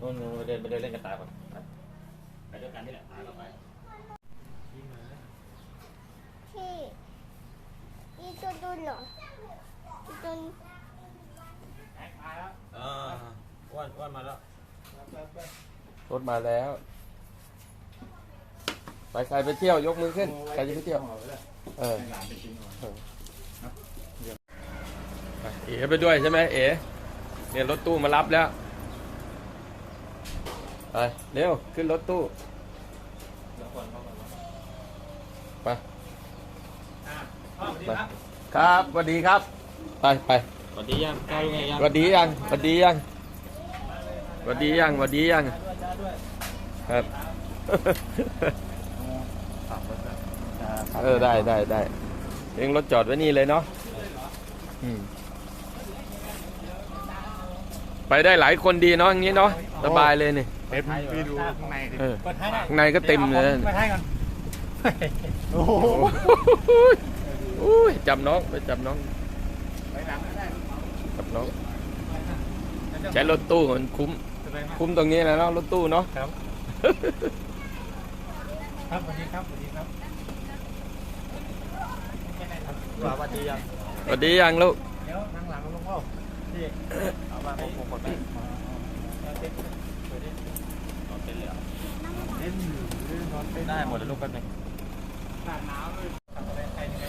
นู่นนู่นไปเดินไปเดินเล่นกับตาก่อนไปไปด้วยกันนี่แหละตาเราไปที่ที่ตัวดุนเหรอตัวดุนอ่าอ้วนอ้วนมาแล้วรถมาแล้ว ไปใครไปเที่ยวยกมือขึ้นใครจะไปเที่ยวเออไปเอ๋ไปด้วยใช่ไหมเอ๋เนี่ยรถตู้มารับแล้ว ไปเร็ว ขึ้นรถตู้ไปไปครับสวัสดีครับ ไปไปสวัสดียังก้าวยังไงยังสวัสดียังสวัสดียังสวัสดียังสวัสดียังครับเออได้ได้ได้เองรถจอดไว้นี่เลยเนาะอืมไปได้หลายคนดีเนาะอย่างนี้เนาะสบายเลยนี่ เต็มพี่ดูข้างในดิเออเปิดให้หน่อยข้างในก็เต็มเลย เปิดให้ก่อนโอ้โหอุ้ยจับน้องไปจับน้องไปหลังก็ได้จับน้อง ใช้รถตู้มันคุ้มสบายมากคุ้มตรงนี้นะเนาะรถตู้เนาะครับ ครับสวัสดีครับสวัสดีครับไม่ได้ครับสวัสดียังสวัสดียังลูกเดี๋ยวนั่งหลังลงพ่อพี่เอามาผมผมกดไป ได้หมดเลยลูกแป๊บนึงหนาหนาวเลยทำอะไรใครยังไง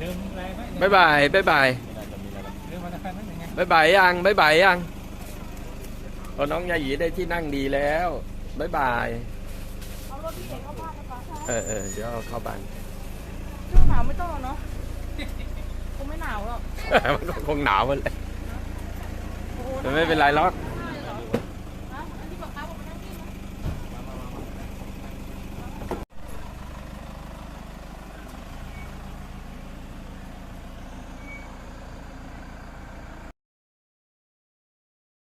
ลืมอะไรไหมบ๊ายบายบ๊ายบายมีอะไรจะมีอะไรกันลืมมันจะใครไหมยังไงบ๊ายบายยังบ๊ายบายยังพอน้องยาหยีได้ที่นั่งดีแล้วบ๊ายบายเอารถพี่เอกเข้าบ้านนะคะเออเออเดี๋ยวเอาเข้าบ้านช่วงหนาวไม่ต้องหรอกเนาะคงไม่หนาวหรอกมันก็คงหนาวมันแหละโอ้โหแต่ไม่เป็นไรหรอกห